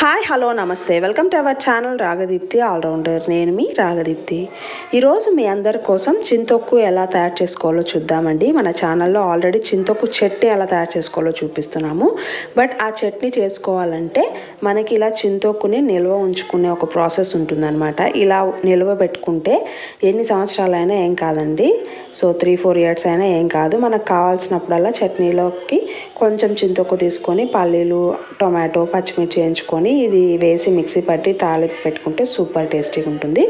Hi hello నమస్తే. Welcome to our channel Ragadeepthi allrounder నేను మీ రాగదీప్తి ఈరోజు మీ అందరి కోసం చింతొక్కు ఎలా తయారు చేసుకోవాలో చూద్దామండి. మన ఛానల్లో ఆల్రెడీ చింతొక్కు చట్నీ ఎలా తయారు చేసుకోవాలో చూపిస్తున్నాము. బట్ ఆ చట్నీ చేసుకోవాలంటే మనకి ఇలా చింతొక్కుని నిల్వ ఉంచుకునే ఒక ప్రాసెస్ ఉంటుందన్నమాట. ఇలా నిల్వ పెట్టుకుంటే ఎన్ని సంవత్సరాలైనా ఏం కాదండి. సో త్రీ ఫోర్ ఇయర్స్ అయినా ఏం కాదు. మనకు కావాల్సినప్పుడల్లా చట్నీలోకి కొంచెం చింతొక్కు తీసుకొని పల్లీలు టొమాటో పచ్చిమిర్చి వేయించుకొని ఇది వేసి మిక్సీ పట్టి తాలింపు పెట్టుకుంటే సూపర్ టేస్టీగా ఉంటుంది.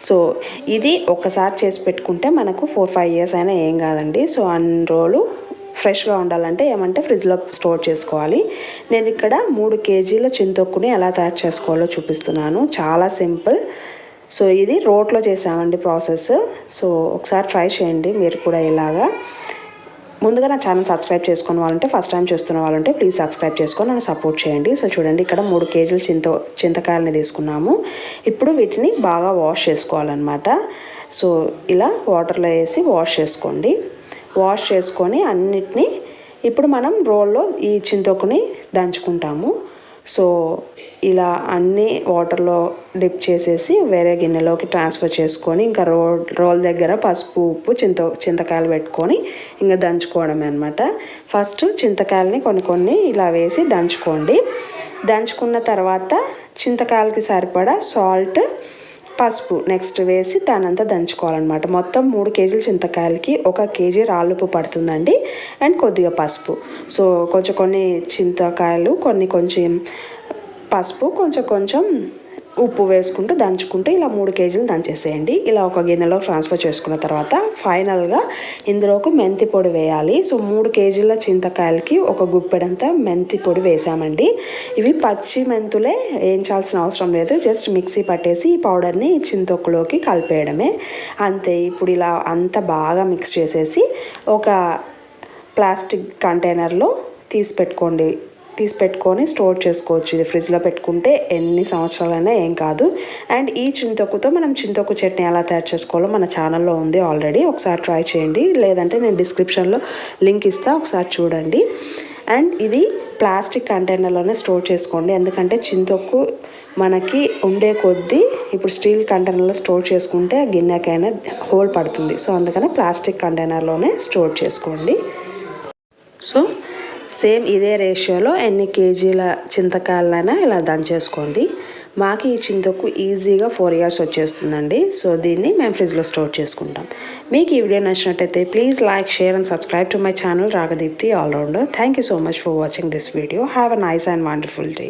సో ఇది ఒకసారి చేసి పెట్టుకుంటే మనకు ఫోర్ ఫైవ్ ఇయర్స్ అయినా ఏం కాదండి. సో అన్ని రోజులు ఫ్రెష్గా ఉండాలంటే ఏమంటే ఫ్రిడ్జ్లో స్టోర్ చేసుకోవాలి. నేను ఇక్కడ మూడు కేజీల చింతొక్కుని ఎలా తయారు చేసుకోవాలో చూపిస్తున్నాను. చాలా సింపుల్. సో ఇది రోట్లో చేసామండి ప్రాసెస్. సో ఒకసారి ట్రై చేయండి. మీరు కూడా ఇలాగా. ముందుగా నా ఛానల్ సబ్స్క్రైబ్ చేసుకున్న వాళ్ళంటే ఫస్ట్ టైం చూస్తున్న వాళ్ళంటే ప్లీజ్ సబ్స్క్రైబ్ చేసుకొని నన్ను సపోర్ట్ చేయండి. సో చూడండి ఇక్కడ మూడు కేజీలు చింత చింతకాయలని తీసుకున్నాము. ఇప్పుడు వీటిని బాగా వాష్ చేసుకోవాలన్నమాట. సో ఇలా వాటర్లో వేసి వాష్ చేసుకోండి. వాష్ చేసుకొని అన్నిటినీ ఇప్పుడు మనం రోల్లో ఈ చింతకుని దంచుకుంటాము. సో ఇలా అన్నీ వాటర్లో డిప్ చేసేసి వేరే గిన్నెలోకి ట్రాన్స్ఫర్ చేసుకొని ఇంకా రో రోల్ దగ్గర పసుపు ఉప్పు చింత చింతకాయలు పెట్టుకొని ఇంకా దంచుకోవడమే అనమాట ఫస్ట్ చింతకాయలని కొన్ని కొన్ని ఇలా వేసి దంచుకోండి. దంచుకున్న తర్వాత చింతకాయలకి సరిపడా సాల్ట్ పసుపు నెక్స్ట్ వేసి దానంతా దంచుకోవాలన్నమాట. మొత్తం మూడు కేజీల చింతకాయలకి ఒక కేజీ రాళ్ళుప్పు పడుతుందండి. అండ్ కొద్దిగా పసుపు. సో కొంచెం కొన్ని చింతకాయలు కొన్ని కొంచెం పసుపు కొంచెం కొంచెం ఉప్పు వేసుకుంటూ దంచుకుంటూ ఇలా మూడు కేజీలు దంచేసేయండి. ఇలా ఒక గిన్నెలో ట్రాన్స్ఫర్ చేసుకున్న తర్వాత ఫైనల్గా ఇందులోకి మెంతి పొడి వేయాలి. సో మూడు కేజీల చింతకాయలకి ఒక గుప్పెడంతా మెంతి పొడి వేసామండి. ఇవి పచ్చి మెంతులే వేయించాల్సిన అవసరం లేదు. జస్ట్ మిక్సీ పట్టేసి ఈ పౌడర్ని చింతొక్కులోకి కలిపేయడమే. అంతే ఇప్పుడు ఇలా అంత బాగా మిక్స్ చేసేసి ఒక ప్లాస్టిక్ కంటైనర్లో తీసి పెట్టుకోండి. తీసి పెట్టుకొని స్టోర్ చేసుకోవచ్చు. ఇది ఫ్రిడ్జ్లో పెట్టుకుంటే ఎన్ని సంవత్సరాలైనా ఏం కాదు. అండ్ ఈ చింతొక్కుతో మనం చింతొక్కు చట్నీ ఎలా తయారు చేసుకోవాలో మన ఛానల్లో ఉంది ఆల్రెడీ. ఒకసారి ట్రై చేయండి. లేదంటే నేను డిస్క్రిప్షన్లో లింక్ ఇస్తా. ఒకసారి చూడండి. అండ్ ఇది ప్లాస్టిక్ కంటైనర్లోనే స్టోర్ చేసుకోండి. ఎందుకంటే చింతొక్కు మనకి ఉండే కొద్దీ ఇప్పుడు స్టీల్ కంటైనర్లో స్టోర్ చేసుకుంటే గిన్నెకైనా హోల్ పడుతుంది. సో అందుకనే ప్లాస్టిక్ కంటైనర్లోనే స్టోర్ చేసుకోండి. సో సేమ్ ఇదే రేషియోలో ఎన్ని కేజీల చింతకాయలైనా ఇలా దంచేసుకోండి. మాకు ఈ చింతకు ఈజీగా ఫోర్ ఇయర్స్ వచ్చేస్తుందండి. సో దీన్ని మేము ఫ్రిడ్జ్లో స్టోర్ చేసుకుంటాం. మీకు ఈ వీడియో నచ్చినట్టయితే please like share and subscribe to my channel Ragadeepthi allrounder. Thank you so much for watching this video have a nice and wonderful day